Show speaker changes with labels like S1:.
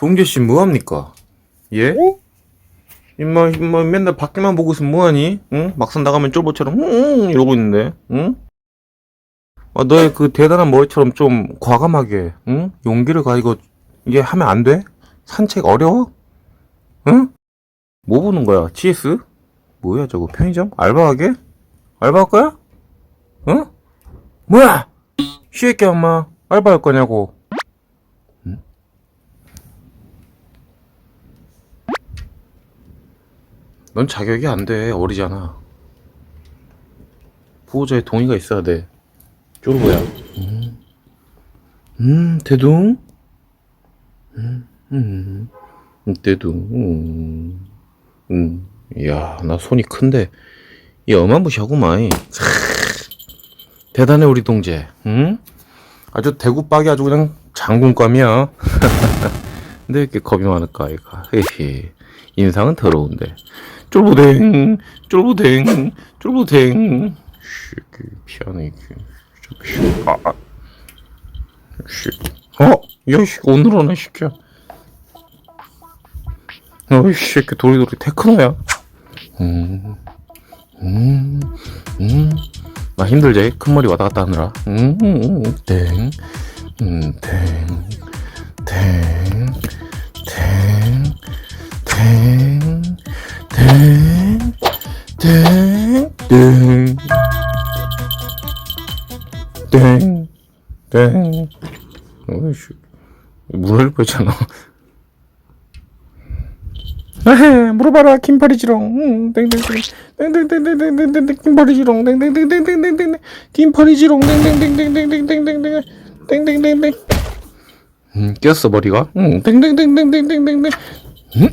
S1: 동계씨 뭐합니까? 예? 임마, 임마, 맨날 밖에만 보고 있으면 뭐하니? 응? 막상 나가면 쫄보처럼, 응, 이러고 있는데, 응? 아, 너의 그 대단한 머리처럼 좀 과감하게, 응? 용기를 가지고, 이게 하면 안 돼? 산책 어려워? 응? 뭐 보는 거야? GS? 뭐야, 저거, 편의점? 알바하게? 알바할 거야? 응? 뭐야! 쉬있게 엄마, 알바할 거냐고. 넌 자격이 안 돼. 어리잖아. 보호자의 동의가 있어야 돼. 쪼르보야. 음, 음 대둥? 음, 음, 음, 대둥. 음, 음. 이야, 나 손이 큰데. 이 어마무시하구만. 차, 대단해, 우리 동재. 응? 아주 대구박이 아주 그냥 장군감이야. 근데 왜 이렇게 겁이 많을까. 헤헤. 인상은 더러운데. 쫄보댕, 쫄보댕, 쫄보댕. 새끼, 피하네, 이게. 새끼, 아, 아. 새끼. 어? 야, 이 새끼, 오늘 오네, 새끼야. 어, 이 새끼, 도리도리 테크노야. 음, 음, 음. 나 힘들지? 큰 머리 왔다 갔다 하느라. 음, 음, 음, 땡, 음, 땡, 땡, 땡, 땡, 땡. 어이씨, 물을 뻔했잖아. 에헤, 물어봐라, 김파리지롱. 응, 땡땡땡. 땡땡땡땡땡땡땡, 김파리지롱. 땡땡땡땡땡땡땡, 김파리지롱. 땡땡땡땡땡땡땡땡, 땡땡땡땡. 음, 꼈어, 머리가. 응, 땡땡땡땡땡땡땡. 응?